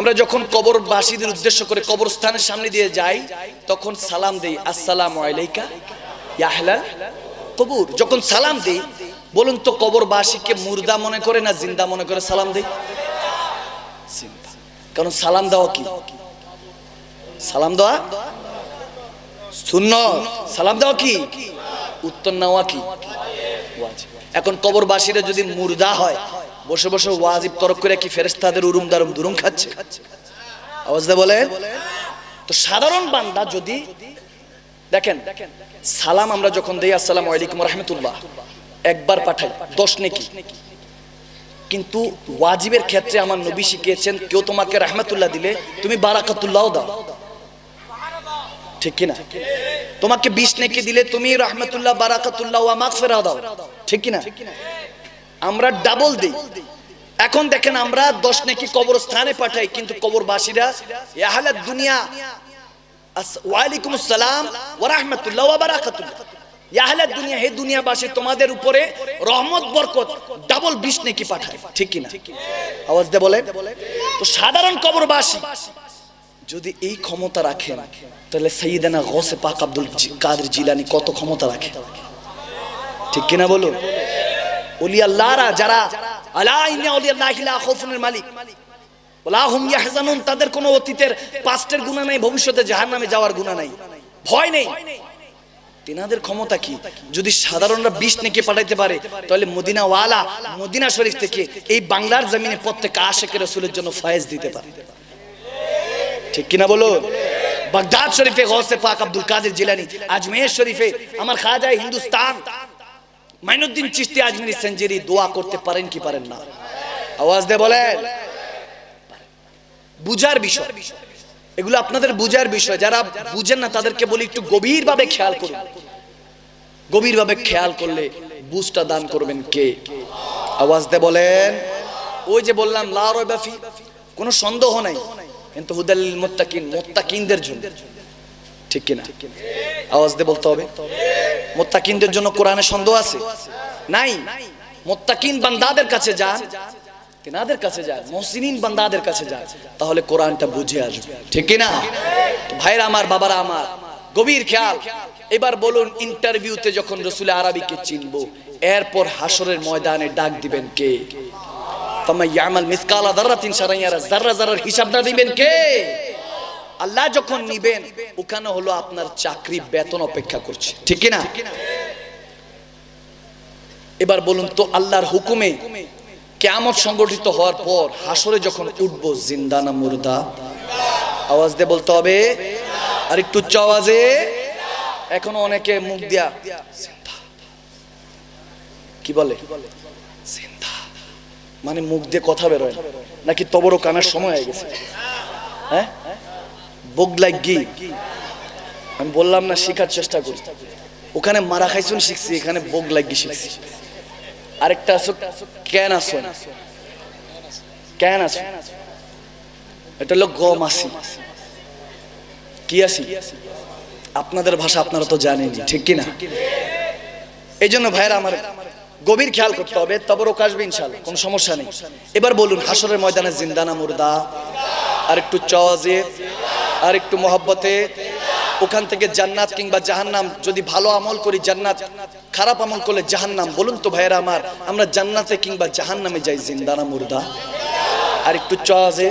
আমরা যখন কবরবাসীদের উদ্দেশ্য করে কবরস্থানের সামনে দিয়ে যাই, তখন সালাম দেই, আসসালামু আলাইকা, ইয়া আহলাল কবুর। যখন সালাম দেই, বলুন তো কবরবাসীকে মুর্দা মনে করে না জিন্দা মনে করে সালাম দেই। কারণ সালাম দেওয়া কি? সালাম দেওয়া? শূন্য সালাম দেওয়া কি? উত্তর নেওয়া কি। এখন কবরবাসীরা যদি মুর্দা হয় বসে বসে ওয়াজিব তরক করে কি ফেরেস্তাদের উরুম দারুম দুরুম খাচ্ছে? আওয়াজ দে বলেন। তো সাধারণ বান্দা যদি, দেখেন, সালাম আমরা যখন দেই, আসসালামু আলাইকুম রহমতুল্লাহ, একবার পাঠাই, দশ নেকি। কিন্তু ওয়াজিবের ক্ষেত্রে আমার নবী শিখিয়েছেন, কেউ তোমাকে রহমতুল্লাহ দিলে তুমি বারাকাতুল্লাহ দাও। ঠিক কিনা? তোমাকে বিশ নেকি দিলে তুমি রহমতুল্লাহ, বারাকাতুল্লাহ ওয়া মাগফিরা দাও। ঠিক কিনা? আমরা ডাবল দেই। এখন দেখেন আমরা দশ নেকি কবরস্থানে পাঠাই, কিন্তু কবরবাসীরা ইয়াহালাত দুনিয়া ওয়ালাইকুম আসসালাম ওয়া রাহমাতুল্লাহ ওয়া বারাকাতুল্লাহ ইয়াহালাত দুনিয়া, হে দুনিয়াবাসী, তোমাদের উপরে রহমত, বরকত ডাবল বিশ নেকি পাঠায় ঠিক কিনা? আওয়াজ দে বলে তো সাধারণ কবরবাসী, যদি এই ক্ষমতা রাখেন, তাহলে সৈয়দানা গৌসে পাক আব্দুল কাদের জিলানি কত ক্ষমতা রাখে? ঠিক কিনা বলুন? যারা, আলা ইন্না ইয়াহজানুন, তাদের কোনো অতীতের, পাস্টের নাই, ভবিষ্যতে জাহান্নামে যাওয়ার নাই। ভয় নেই। ক্ষমতা কি? যদি সাধারণরা বিষ নেকে পাঠাইতে পারে, তাহলে মদিনা ওয়ালা মদিনা শরীফ থেকে এই বাংলার জমিনে প্রত্যেক আশেখ রসুলের জন্য ফয়েজ দিতে পারে। ঠিক কিনা বলো? বাগদাদ শরীফে গৌসে পাক আব্দুল কাদের জিলানি, আজমের শরীফে আমার খাজা হিন্দুস্তান মাইনুদ্দিন চিস্তি আজমেরি সেঞ্জুরি দোয়া করতে পারেন কি পারেন না? আওয়াজ দে বলেন। বুঝার বিষয়। এগুলো আপনাদের বুঝার বিষয়। যারা বুঝেন না, তাদেরকে বলি একটু গভীরভাবে খেয়াল করুন। গভীরভাবে খেয়াল করলে বুঝটা দান করবেন কে? আওয়াজ দে বলেন। ওই যে বললাম, লা রাইবা ফি। কোনো সন্দেহ নাই। কিন্তু হুদাল মুত্তাকিন, মুত্তাকিনদের জন্য। ঠিক কিনা? আওয়াজ দে বলতে হবে। মুত্তাকিনদের জন্য কোরআনে সন্দেহ আছে? নাই। মুত্তাকিন বান্দাদের কাছে যান। তিনাদের কাছে যান। মহসিনিন বান্দাদের কাছে যান। তাহলে কোরআনটা বুঝে আসবে। ঠিক কিনা? ভাইরা আমার, বাবারা আমার, গভীর খেয়াল। এবার বলুন, ইন্টারভিউতে যখন রসুল আরবিকে চিনবো, এরপর হাসরের ময়দানে ডাক দিবেন কে? তোমায় ইয়ামাল মিসকালা দাররাতিন সারাইয়ারা জাররা জাররার হিসাবটা দিবেন কে? আল্লাহ যখন নিবেন, ওখানে হলো আপনার চাকরি বেতন অপেক্ষা করছে। ঠিক না এবার বলুন তো, আল্লাহর হুকুমে কেমন সংগঠিত হওয়ার পর হাসরে যখন উঠবো, জিন্দা না মুর্দা? আওয়াজ দিয়ে বলতে হবে আর একটু উচ্চ আওয়াজে। এখনও অনেকে মুখ দিয়া কি বলে? মানে মুখ দিয়ে কথা বেরোয় নাকি তবরও কানের সময় হয়ে গেছে? হ্যাঁ? বুক লাগি আমি বললাম, না, শেখার চেষ্টা করি। ওখানে মারা খাইছুন শিখছি, এখানে বোগ লাগি শিখছি। আরেকটা আছো ক্যান আসো কেন আসো এটা হলো গম আসি কি আসি আপনাদের ভাষা আপনারা তো জানেন ঠিক কি না এই জন্য ভাইরা আমার গভীর খেয়াল করতে হবে তবরক আসবে ইনশাল্লাহ কোনো সমস্যা নেই। এবার বলুন হাসরের ময়দানে জিন্দানা মুর্দা? আর একটু চওয়াজে আর একটু মহব্বতে, ওখান থেকে জান্নাত কিংবা জাহান্নাম, যদি ভালো আমল করি জান্নাত, খারাপ আমল করলে জাহান্নাম, বলুন তো ভাইয়েরা আমার, আমরা জান্নাতে কিংবা জাহান্নামে যাই জিন্দানা মুর্দা? আর একটু চওয়াজে